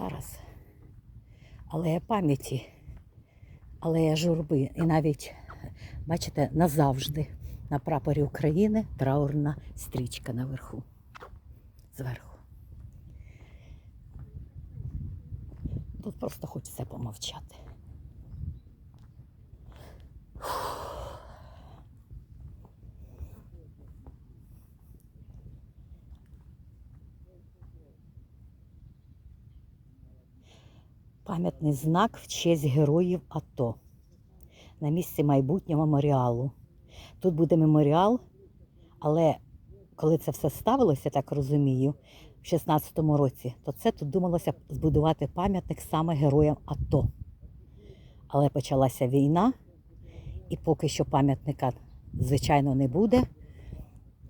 зараз я пам'яті, алея журби. І навіть, бачите, назавжди на прапорі України траурна стрічка наверху. Зверху. Тут просто хочеться помовчати. Пам'ятний знак в честь героїв АТО на місці майбутнього меморіалу. Тут буде меморіал, але коли це все ставилося, так розумію, в 16-му році, то це тут думалося збудувати пам'ятник саме героям АТО. Але почалася війна, і поки що пам'ятника, звичайно, не буде,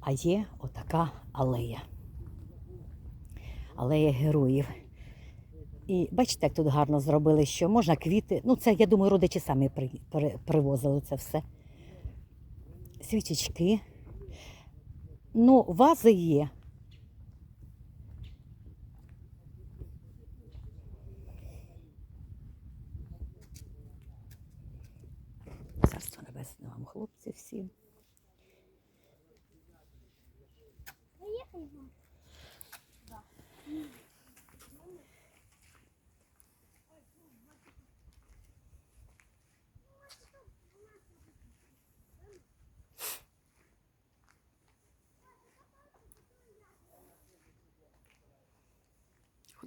а є отака алея. Алея героїв. І бачите, як тут гарно зробили, що можна квіти. Ну, це, я думаю, родичі самі при, при- привозили це все. Свічечки. Ну, вази є. Царство небесне вам, хлопці, всім.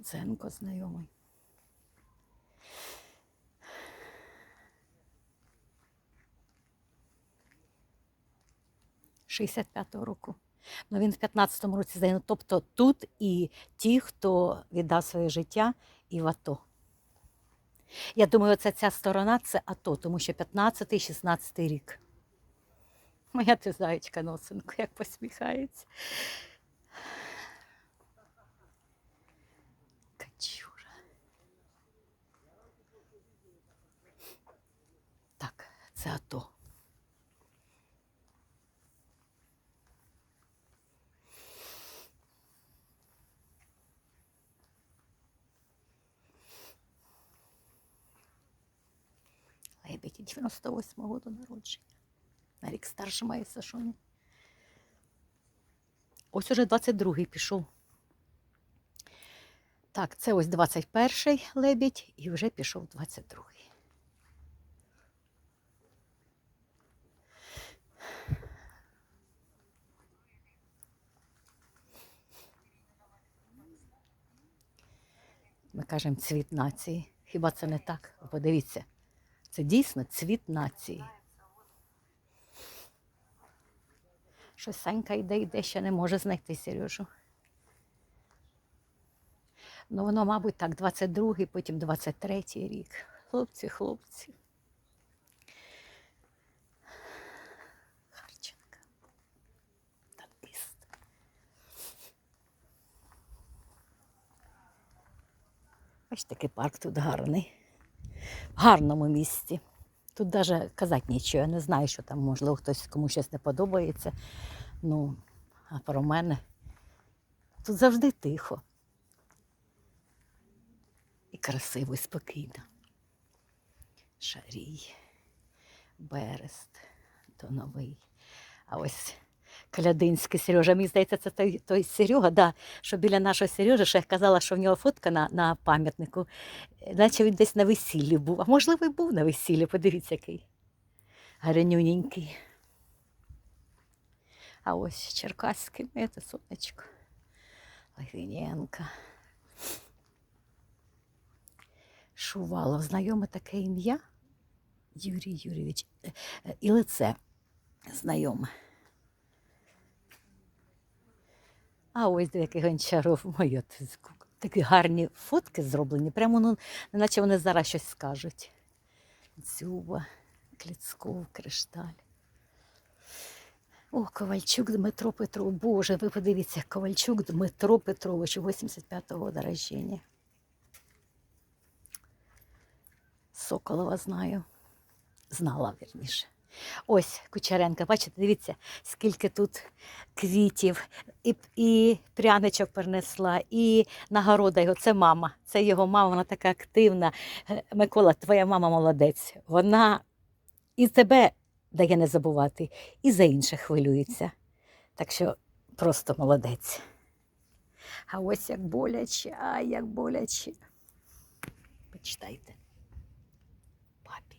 Гудзенко знайомий. Шістдесят п'ятого року. Ну, він в 15-му році загинув. Тобто тут і ті, хто віддав своє життя і в АТО. Я думаю, оце ця сторона це АТО, тому що 15-16 рік. Моя ти заєчка носинку, як посміхається. Качура. Так, це АТО. Лебеді 98-го року народження. На рік старше має Сашоні. Ось уже 22-й пішов. Так, це ось 21-й лебідь і вже пішов 22-й. Ми кажемо цвіт нації. Хіба це не так? Подивіться, це дійсно цвіт нації. Щось Санька йде, йде, ще не може знайти Сережу. Ну, воно, мабуть, так, 22-й, потім 23-й рік. Хлопці, хлопці. Ось такий парк тут гарний. В гарному місці. Тут навіть казати нічого. Я не знаю, що там, можливо, хтось кому щось не подобається. Ну, а про мене. Тут завжди тихо. І красиво, і спокійно. Шарій, Берест, Доновий. А ось Калядинський Сережа. Мені здається, це той, той Серега, да, що біля нашого Сережі, що я казала, що в нього фотка на, на пам'ятнику, наче він десь на весіллі був. А можливо, і був на весіллі, подивіться, який гарнюненький. А ось Черкаський, моє це сонечко. Логвиненко. Шувалов, знайоме таке ім'я? Юрій Юрійович. Е, е, І лице знайоме. А ось який гончаров, моє такі гарні фотки зроблені, прямо ну, неначе вони зараз щось скажуть. Дзюба, Кліцков, Кришталь. О, Ковальчук Дмитро Петрович. Боже, ви подивіться, Ковальчук Дмитро Петрович, 85-го года рождения. Соколова знаю. Знала, вірніше. Ось Кучеренка, бачите, дивіться, скільки тут квітів, і, і пряничок принесла, і нагорода його. Це мама. Це його мама, вона така активна. Е, Микола, твоя мама молодець. Вона і тебе дає не забувати, і за інших хвилюється. Так що просто молодець. А ось як боляче, а як боляче. Почитайте. Папі.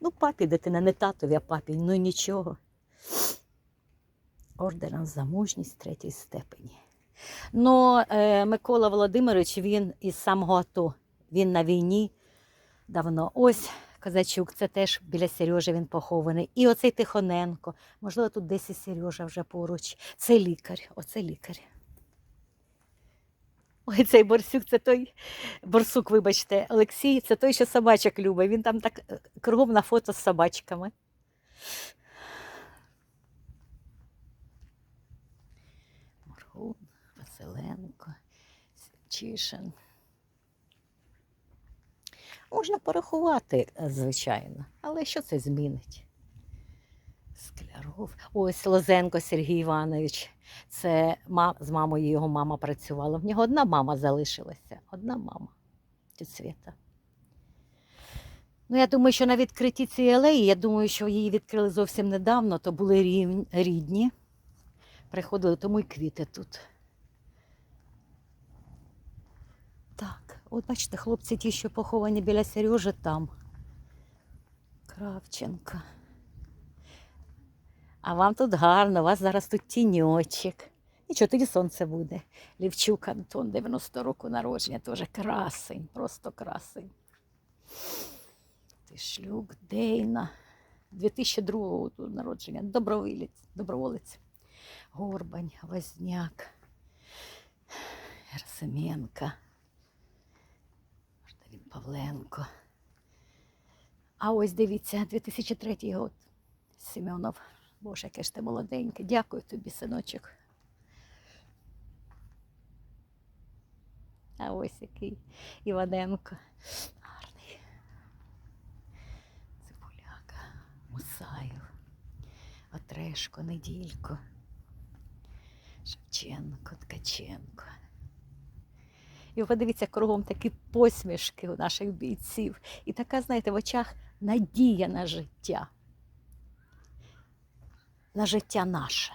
Ну, папі, дитина, не татові, а папі, ну нічого. Ордером за мужність третій степені. Ну, е, Микола Володимирович, він із самого АТО, він на війні давно. Ось Козачук, це теж біля Сережі він похований. І оцей Тихоненко, можливо, тут десь і Сережа вже поруч. Це лікар, оце лікар. Ой, цей борсюк, це той борсук, вибачте, Олексій, це той, що собачок любить. Він там так е, кругом на фото з собачками. Моргун, Василенко, Сімчишин. Можна порахувати, е, звичайно, але що це змінить? Скляров. Ось Лозенко Сергій Іванович. Це з мамою його мама працювала. В нього одна мама залишилася. Одна мама. Тетя Свята. Ну, я думаю, що на відкритті цієї алеї, я думаю, що її відкрили зовсім недавно, то були рідні. Приходили, тому й квіти тут. Так, от бачите, хлопці ті, що поховані біля Сережі там. Кравченка. А вам тут гарно, у вас зараз тут тіньочок. Нічого, тоді сонце буде. Лівчук Антон, 90 року народження, теж красень, просто красень. Тишлюк, Дейна, 2002 тут народження, доброволець, доброволець. Горбань, Возняк, Герсименка, Можливо, він Павленко. А ось дивіться, 2003 год. Семенов. Боже, яке ж ти молоденьке. Дякую тобі, синочок. А ось який Іваненко. Гарний. Цибуляка, Мусаєв, Отрешко, Неділько, Шевченко, Ткаченко. І подивіться, кругом такі посмішки у наших бійців. І така, знаєте, в очах надія на життя. На життя наше.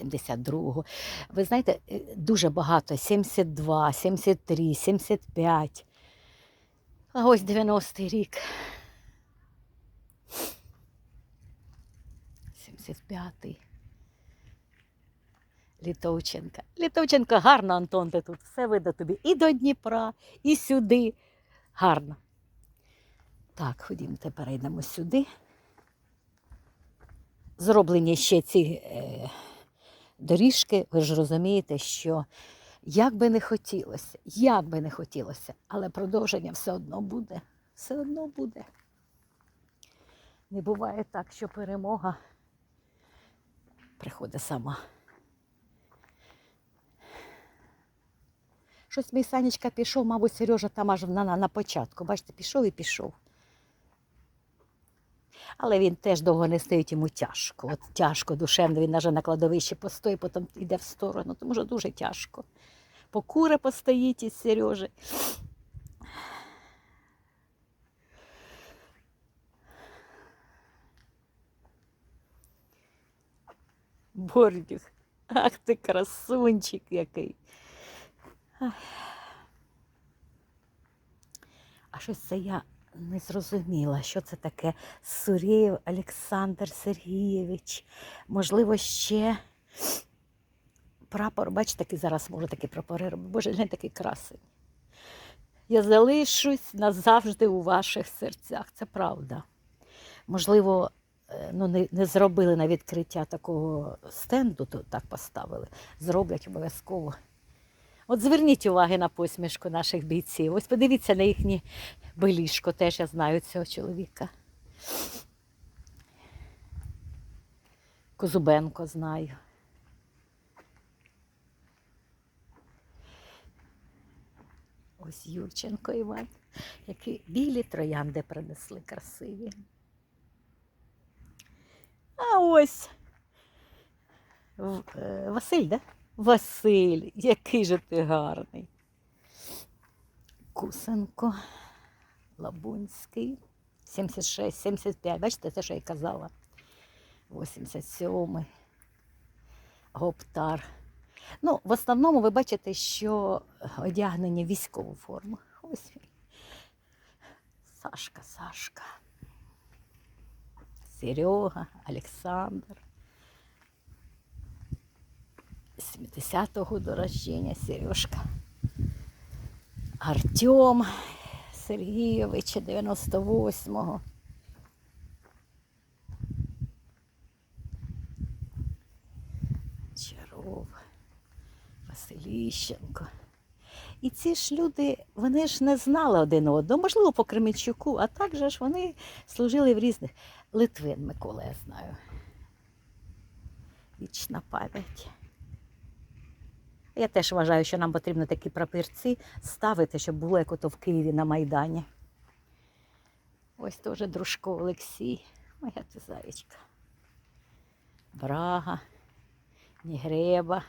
72-го. Ви знаєте, е, дуже багато. 72, 73, 75. А ось 90-й рік. 75-й. Літовченка. Літовченка гарно, Антон, ти тут все видно тобі. І до Дніпра, і сюди. Гарно. Так, ходімте, перейдемо сюди. Зроблені ще ці е, доріжки, ви ж розумієте, що як би не хотілося, як би не хотілося, але продовження все одно буде. Все одно буде. Не буває так, що перемога приходить сама. Щось мій Санечка пішов, мабуть, Сережа там аж на, на, на початку. Бачите, пішов і пішов. Але він теж довго не стоїть, йому тяжко. От тяжко, душевно, він навіть на кладовищі постоїть, потім йде в сторону, тому що дуже тяжко. Покуре постоїть із Сережі. Бордюх, ах ти красунчик який. Ах. А щось це я не зрозуміла, що це таке Сурєєв Олександр Сергійович. Можливо, ще прапор, бачите, такий зараз може такі прапори робити. Боже, глянь, такий красень. Я залишусь назавжди у ваших серцях. Це правда. Можливо, е, ну, не, не зробили на відкриття такого стенду, то так поставили. Зроблять обов'язково. От зверніть уваги на посмішку наших бійців. Ось подивіться на їхнє белішко, теж я знаю цього чоловіка. Козубенко знаю. Ось Юрченко Іван. Які білі троянди принесли красиві. А ось е, Василь, да? Василь, який же ти гарний. Кусенко, Лабунський, 76, 75. Бачите, це, що я казала. 87. Гоптар. Ну, в основному ви бачите, що одягнені в військову форму. Ось він. Сашка, Сашка. Серега, Олександр. 70-го до рождения Сережка. Артем Сергійович 98-го. Чаров, Василіщенко. І ці ж люди, вони ж не знали один одного, можливо, по Кременчуку, а також ж вони служили в різних. Литвин Микола, я знаю. Вічна пам'ять. Я теж вважаю, що нам потрібно такі прапорці ставити, щоб було як ото в Києві на Майдані. Ось теж дружко Олексій, моя ти заєчка. Брага, Нігреба,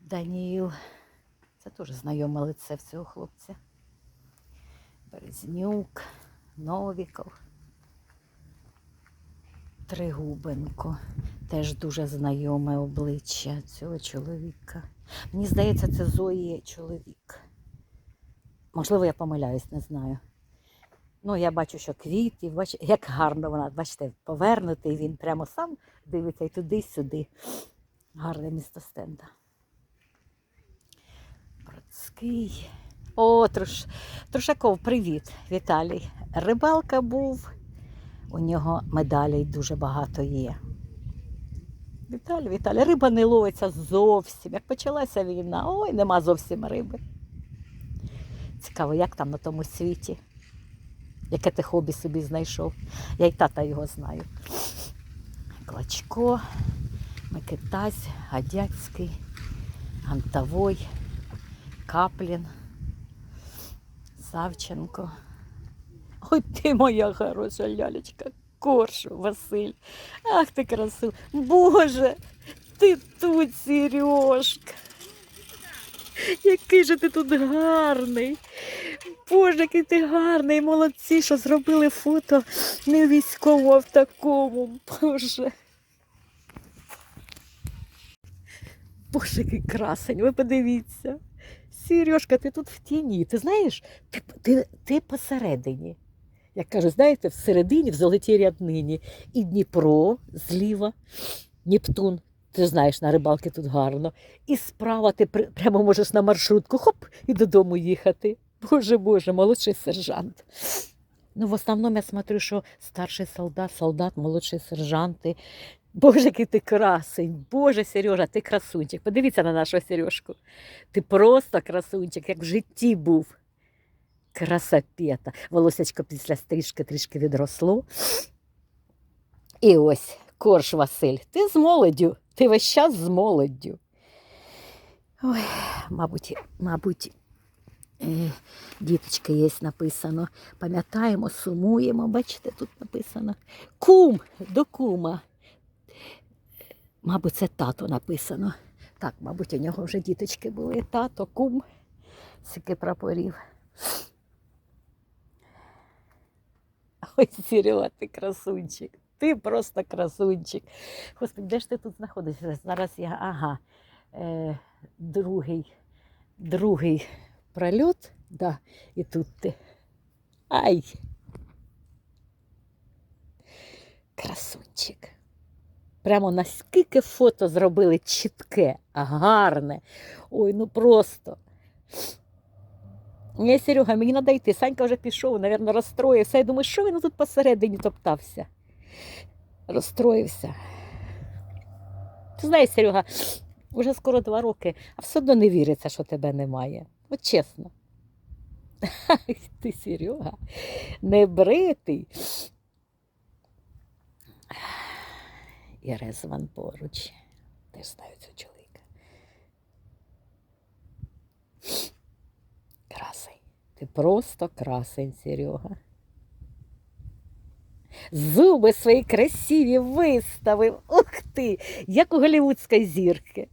Даніл. Це теж знайоме лице в цього хлопця. Березнюк, Новіков. Тригубенко. Теж дуже знайоме обличчя цього чоловіка. Мені здається, це Зої чоловік. Можливо, я помиляюсь, не знаю. Ну, я бачу, що квіти, бач, як гарно вона, бачите, повернутий, він прямо сам дивиться і туди-сюди. Гарне місто стенда. Бродський. О, Труш... Трушаков, привіт, Віталій. Рибалка був. У нього медалей дуже багато є. Віталій, Віталій, риба не ловиться зовсім. Як почалася війна, ой, нема зовсім риби. Цікаво, як там на тому світі? Яке ти хобі собі знайшов? Я й тата його знаю. Клачко, Микитась, Гадяцький, Гантовой, Каплін, Савченко. Ой, ти моя хороша лялечка, Коршу, Василь. Ах ти красив. Боже, ти тут, Сережка. Який же ти тут гарний. Боже, який ти гарний, молодці, що зробили фото не військово, а в такому. Боже. Боже, який красень, ви подивіться. Сережка, ти тут в тіні. Ти знаєш, ти, ти, ти посередині. Як кажуть, знаєте, всередині, в золотій ряднині. І Дніпро зліва, Нептун. Ти знаєш, на рибалки тут гарно. І справа ти прямо можеш на маршрутку, хоп, і додому їхати. Боже Боже, молодший сержант. Ну, в основному я смотрю, що старший солдат, солдат, молодший сержанти. Боже, який ти красень. Боже, Сережа, ти красунчик. Подивіться на нашу Сережку. Ти просто красунчик, як в житті був. Красапета. Волосячко після стрижки трішки відросло. І ось корж Василь. Ти з молоддю. Ти весь час з молоддю. Ой, мабуть, мабуть, е, діточки є написано. Пам'ятаємо, сумуємо. Бачите, тут написано. Кум до кума. Мабуть, це тато написано. Так, мабуть, у нього вже діточки були. Тато, кум, скільки прапорів. Ой, Серега, ти красунчик. Ти просто красунчик. Господи, де ж ти тут знаходишся? Зараз я, ага, е, другий, другий прольот, да, і тут ти. Ай. Красунчик. Прямо наскільки фото зробили чітке, гарне. Ой, ну просто. Ні, Серега, мені треба йти. Санька вже пішов, мабуть, розстроївся. Я думаю, що він тут посередині топтався? Розстроївся. Ти знаєш, Серега, вже скоро два роки, а все одно не віриться, що тебе немає. От чесно. Ти, Серега, не бритий. І Резван поруч. Теж знаю цього чоловіка. Красень. Ти просто красень, Серега. Зуби свої красиві виставив. Ух ти! Як у голівудської зірки.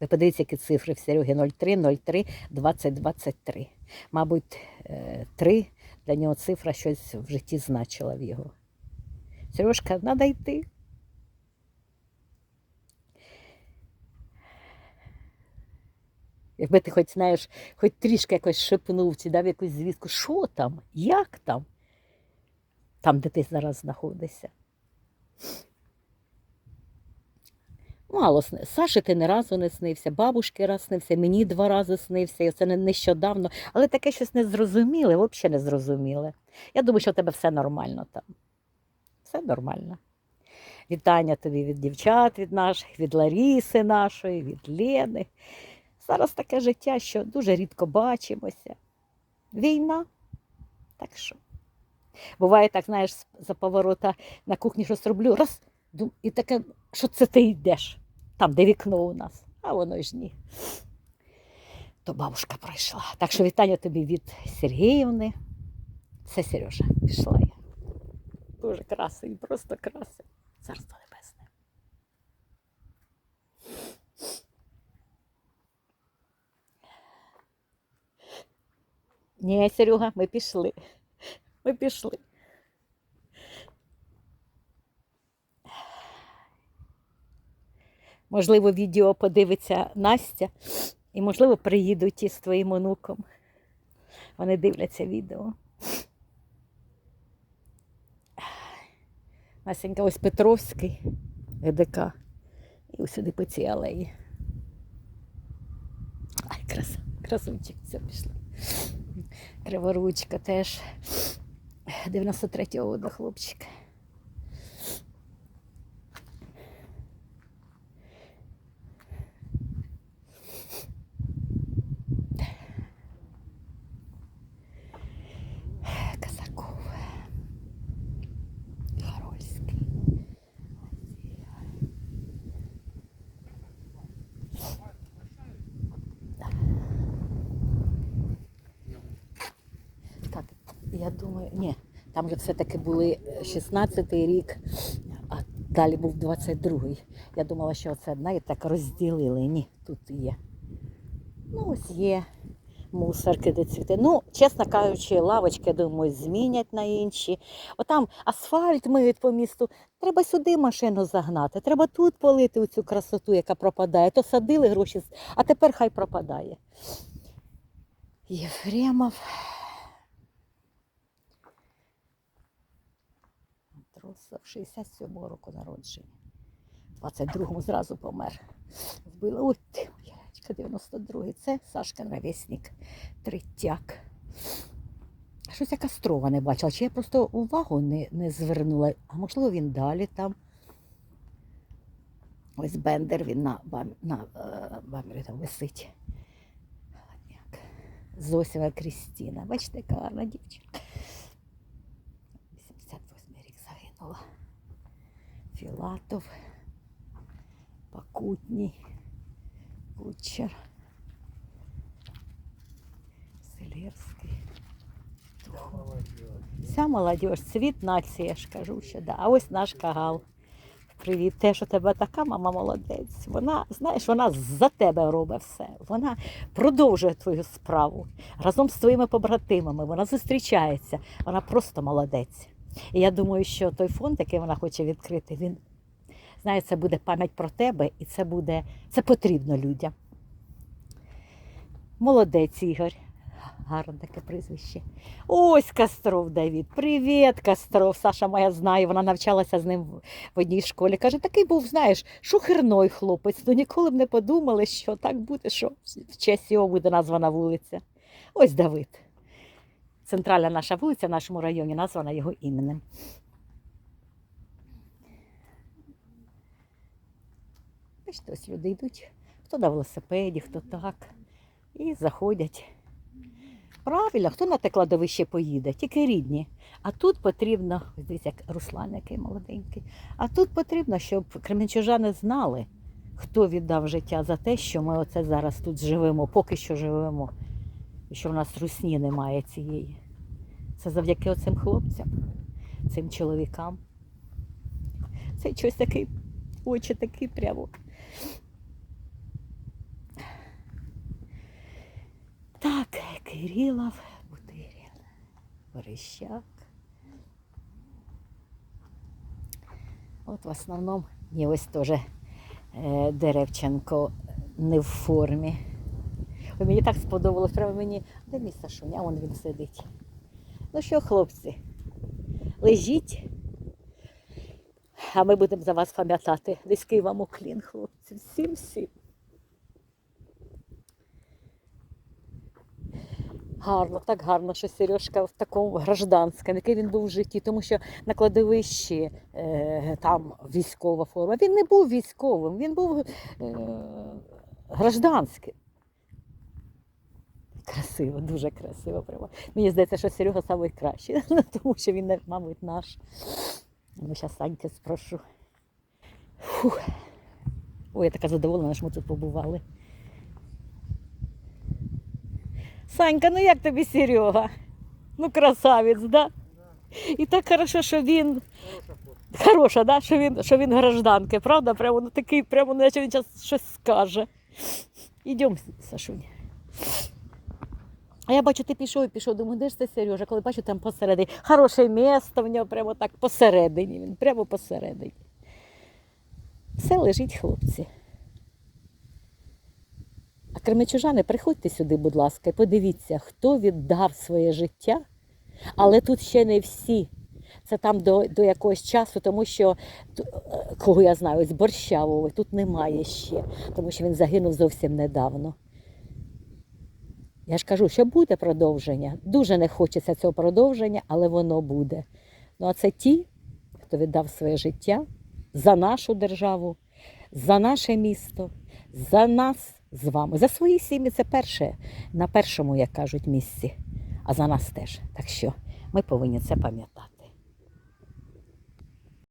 Ви подивіться, які цифри в Сереги 03, 03, 20, 23. Мабуть, е, 3 для нього цифра щось в житті значила в його. Сережка, треба йти. Якби ти хоч знаєш, хоч трішки якось шепнув чи дав якусь звістку, що там, як там, там, де ти зараз знаходишся. Мало сни. Саші ти не разу не снився, бабушки раз снився, мені два рази снився, і це нещодавно, але таке щось незрозуміле, взагалі незрозуміле. Я думаю, що у тебе все нормально там. Все нормально. Вітання тобі від дівчат, від наших, від Ларіси нашої, від Лени. Зараз таке життя, що дуже рідко бачимося. Війна. Так що. Буває так, знаєш, за поворота на кухні щось роблю, раз, і таке, що це ти йдеш, там, де вікно у нас, а воно ж ні. То бабушка пройшла. Так що вітання тобі від Сергіївни. Це Сережа, пішла я. Дуже красивий, просто красивий. Царство Ні, Серега, ми пішли. Ми пішли. Можливо, відео подивиться Настя, і, можливо, приїдуть із твоїм онуком. Вони дивляться відео. Насенька, ось Петровський, ГДК. І ось сюди по цій алеї. Ай, краса, красунчик, все пішло. Криворучка теж. 93-го года хлопчик. Я думаю, ні, там же все-таки були 16-й рік, а далі був 22-й. Я думала, що це одна і так розділили. Ні, тут є. Ну, ось є мусорки, де цвіти. Ну, чесно кажучи, лавочки, думаю, змінять на інші. Отам асфальт миють по місту. Треба сюди машину загнати, треба тут полити цю красоту, яка пропадає. То садили гроші, а тепер хай пропадає. Єфремов. Тросов 67-го року народження. 22-му зразу помер. Вбили. Ой, ти, блядь, 92-й. Це Сашкин ровесник. Третяк. Щось я Кострова не бачила. Чи я просто увагу не, не звернула, а можливо він далі там. Ось Бендер, він на, бам, на е, бамері там висить. Зосєва Крістіна. Бачите, яка гарна дівчинка. Рік. Філатов, Покутній, Кучер, Селерський. Вся молодь, цвіт нації, я ж кажу, що да. А ось наш кагал. Привіт, те, що тебе така мама молодець. Вона, знаєш, вона за тебе робить все. Вона продовжує твою справу разом з твоїми побратимами. Вона зустрічається. Вона просто молодець. І я думаю, що той фонд, який вона хоче відкрити, він знає, це буде пам'ять про тебе, і це буде це потрібно людям. Молодець, Ігор. Гарне таке прізвище. Ось Костров Давід. Привіт, Костров. Саша моя знає, вона навчалася з ним в одній школі. Каже, такий був, знаєш, шухерной хлопець. Ну ніколи б не подумали, що так буде, що в честь його буде названа вулиця. Ось Давид. Центральна наша вулиця в нашому районі названа його іменем. Бачите, ось люди йдуть, хто на велосипеді, хто так. І заходять. Правильно, хто на те кладовище поїде, тільки рідні. А тут потрібно, ось дивіться, як Руслан, який молоденький. А тут потрібно, щоб кременчужани знали, хто віддав життя за те, що ми оце зараз тут живемо, поки що живемо, що в нас русні немає цієї. Це завдяки оцим хлопцям, цим чоловікам. Це щось такий, очі такі прямо. Так, Кирилов, Бутирін, Борищак. От в основному і ось теж е, Деревченко не в формі. Мені так сподобалось, прямо мені. Де мій Сашуня? Вон він сидить. Ну що, хлопці, лежіть, а ми будемо за вас пам'ятати. Низький вам уклін, хлопці. Всім всім. Гарно, так гарно, що Сережка в такому гражданському, який він був в житті, тому що на кладовищі е, там військова форма. Він не був військовим, він був е, гражданським. Красиво, дуже красиво. Прямо. Мені здається, що Серега найкращий, тому що він, мабуть, наш. Ну, зараз Саньки спрошу. Фух. Ой, я така задоволена, що ми тут побували. Санька, ну як тобі Серега? Ну, красавець, да? І так хорошо, що він. Хороша, да? що він, що він гражданки, правда? Прямо ну, такий, прямо, наче він зараз щось скаже. Ідемо, Сашунь. А я бачу, ти пішов і пішов. Думаю, де ж це Сережа? Коли бачу там посередині. Хороше місто в нього прямо так посередині. Він прямо посередині. Все лежить, хлопці. А кремечужани, приходьте сюди, будь ласка, і подивіться, хто віддав своє життя, але тут ще не всі. Це там до, до якогось часу, тому що е, кого я знаю, з Борщавого тут немає ще, тому що він загинув зовсім недавно. Я ж кажу, що буде продовження. Дуже не хочеться цього продовження, але воно буде. Ну а це ті, хто віддав своє життя за нашу державу, за наше місто, за нас з вами, за свої сім'ї. Це перше, на першому, як кажуть, місці, а за нас теж. Так що ми повинні це пам'ятати.